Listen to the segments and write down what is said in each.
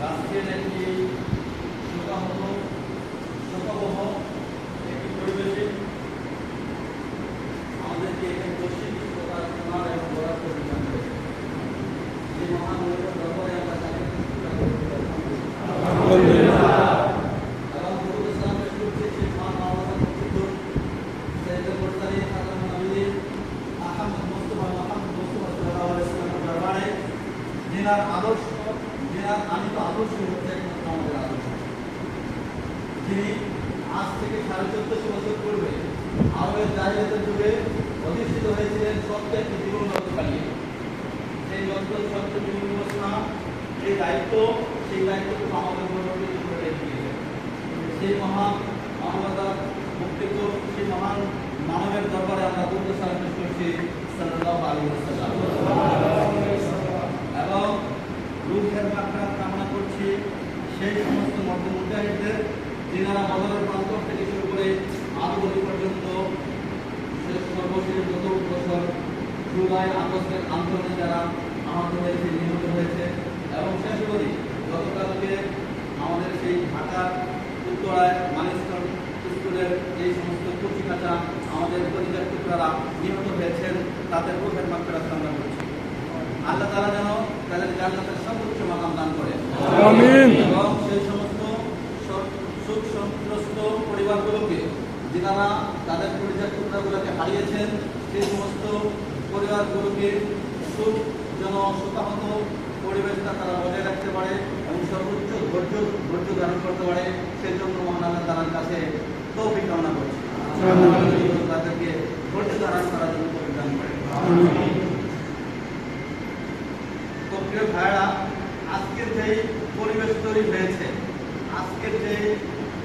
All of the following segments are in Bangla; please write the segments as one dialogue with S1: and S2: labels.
S1: রাষ্ট্রের একটি শোকাহত শোকাবহ যিনার আদর্শ যিনার আনিত আদর্শ হচ্ছে একমাত্র আমাদের আদর্শ। যিনি আজ থেকে সাড়ে চোদ্দশো বছর পূর্বে আরবের জাহিলিয়াতের যুগে অধিষ্ঠিত হয়েছিলেন সত্য একটি সেই যন্ত্র, সত্য জীবন এই দায়িত্ব, সেই দায়িত্বটুকু আমাদের মনোনীত করে সেই মহান মানবতার মুক্তিত্ব সেই মহান মানবের দরবারে আমরা সার্ভিস করছি। সাল্লাল্লাহু আলাইহি ওয়াসাল্লাম। এবং রুহের মাকড়াত কামনা করছি। সেই সমস্ত মধ্য মুজাহিদদের যিনারা বদরের প্রান্তর থেকে শুরু করে গতি পর্যন্ত শেষ সর্বশেষ যত বছর জুলাই আগস্টের আন্দোলনে যারা আহত হয়েছে নিহত হয়েছে এবং শেষ করি গতকালকে আমাদের সেই ঢাকার উত্তরায় মানিস্টন স্কুলের এই সমস্ত কচি কাঁচা আমাদের পরিবার টুকরারা নিহত হয়েছেন, তাদের রোহের মাকড়াত কামনা করছি আল্লাহ তারা যেন তাদের জান্নাতের সর্বোচ্চ মাকাম দান করে।
S2: আমিন।
S1: এবং সেই সমস্ত সুখ সন্ত্রস্ত পরিবারগুলোকে যারা তাদের পরিচয় টুকরাগুলোকে হারিয়েছেন সেই সমস্ত পরিবারগুলোকে সুখ যেন শোকাহত পরিবেশটা তারা বজায় রাখতে পারে এবং সর্বোচ্চ ধৈর্য ধৈর্য ধারণ করতে পারে সেই জন্য মহান আল্লাহ কাছে তৌফিক কামনা করছি। তাদেরকে ধৈর্য ধারণ করার জন্য তৌফিক দান করে তো প্রিয় ভাইরা আজকের যে পরিবেশ তৈরি হয়েছে। আজকের যে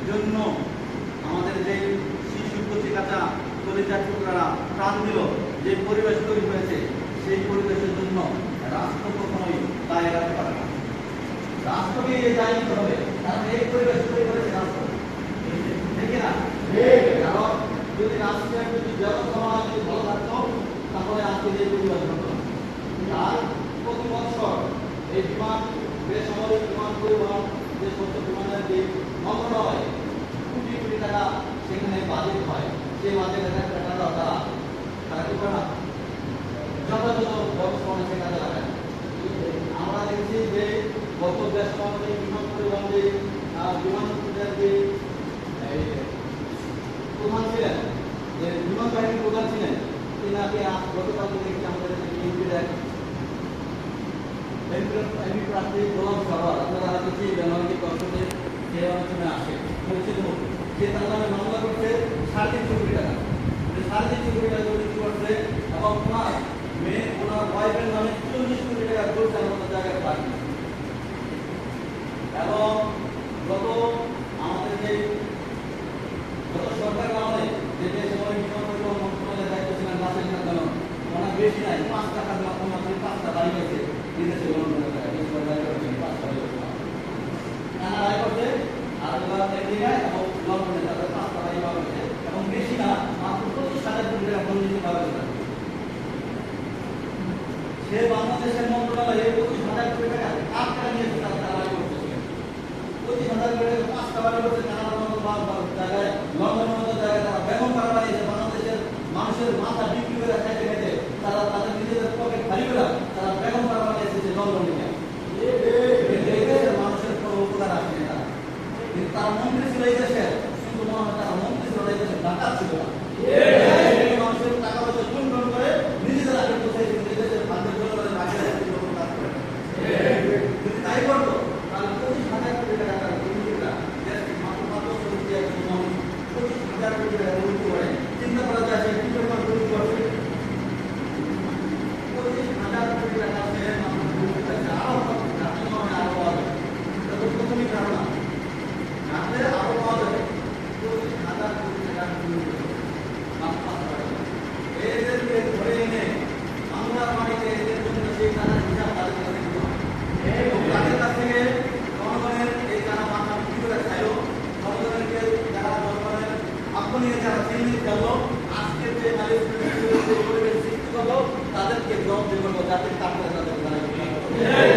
S1: জন্য আমাদের যে শিশু কচি কাঁচা কলিজার টুকরারা প্রাণ দিল, যে পরিবেশ তৈরি হয়েছে, সেই পরিবেশের জন্য রাষ্ট্র কখনোই দায় রাখতে পারে না। রাষ্ট্রকে এ দায়ী হবে কারণ এই পরিবেশ তৈরি করেছে রাষ্ট্র ঠিক না কারণ যদি রাষ্ট্রের যদি ব্যবস্থাপনা যদি ভালো থাকতো তাহলে আজকে এই পরিবেশ হতো না। আর প্রতি বছর এই বিমান বেসামরিক বিমান যে সমস্ত বিমানের যে মন্ত্রণালয় কোটি কোটি টাকা সেখানে বাজেট হয়, সেই বাজেটের একটা টাকা তারা তারা কি করে না? যথাযথ ব্যবস্থাপনা সে কাজে লাগায় আমরা দেখছি যে গত বেসামরিক বিমান পরিবহন যে বিমান যে প্রধান ছিলেন, যে বিমান বাহিনীর প্রধান ছিলেন, তিনাকে গতকালকে দেখছি আমাদের এক প্রার্থী সে তার নামে মামলা করছে সাড়ে তিনশো কোটি টাকা। যে সাড়ে তিনশো কোটি টাকা করছে এবং ওনার মেয়ে, ওনার ওয়াইফের নামে চল্লিশ কোটি টাকা করছে আমাদের জায়গায় পার্টি এবং গত আমাদের যে গত সরকার আমলে যে যে সময় বিমান পরিবহন মন্ত্রণালয়ের দায়িত্ব ছিলেন রাসেল খান ওনার বেশি নাই পাঁচ টাকা মাত্র পাঁচটা বাড়ি গেছে বিদেশে লন্ডনে টাকা বিশ হাজার টাকা করেছে, পাঁচটা বাড়ি গেছে টাকা আয় করছে আর ওরা আমেরিকায় এবং লন্ডনে তাদের পাঁচটা বাড়ি পাওয়া গেছে এবং বেশি না মাত্র পঁচিশ হাজার কোটি টাকা দুর্নীতি পাওয়া গেছে সে বাংলাদেশের মন্ত্রণালয়ে পঁচিশ হাজার কোটি কার টাকা নিয়েছে তারা তারা করতেছিলেন পঁচিশ হাজার টাকা পাঁচটা বাড়ি করছে কানাডার মতো জায়গায় লন্ডনের মতো জায়গায় তারা বেগম পাড়া বানিয়েছে বাংলাদেশের মানুষের মাথা বিক্রি করে খাইতে খাইতে তারা তাদের নিজেদের পকেট খালি করে তারা বেগম পাড়া বানিয়েছে যে লন্ডন দেশের মানুষের কোনো উপকার আসেনি তারা কিন্তু তারা মন্ত্রী ছিল এই দেশের কিন্তু মনে হয় তারা মন্ত্রী ছিল এই দেশের ডাকাত ছিল না のということをやってきたんです。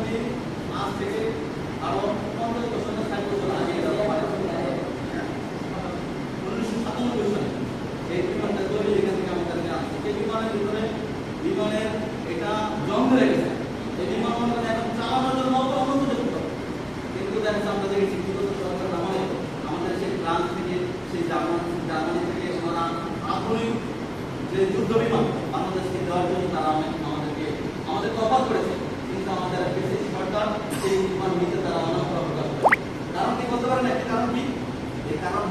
S1: নিয়ে আজ থেকে আরও পঞ্চাশ বছর ষাট বছর আগে উনিশশো সাতানব্বই সালে এই বিমানটা তৈরি এখান থেকে আমাদের আছে সেই বিমানের ভিতরে বিমানের এটা জন্ম রেখেছে সেই পরিমাণ নিতে তারা অনাগ্রহ করে কারণ কি বলতে পারেন একটা কারণ কি এই কারণ